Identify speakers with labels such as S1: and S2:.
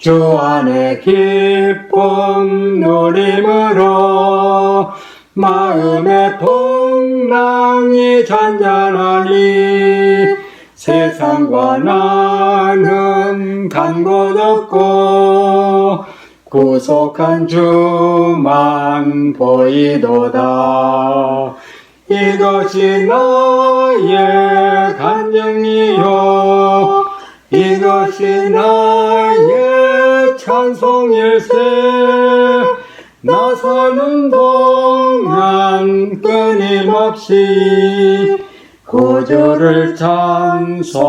S1: 주 안에 기쁨 누림으로 마음의 풍랑이 잔잔하니 세상과 나는 간곳 없고 구속한 주만 보이도다. 이것이 나의 간증이요. 이것이 나의 찬송일세 나 사는 동안 끊임없이 구주를 찬송하리로다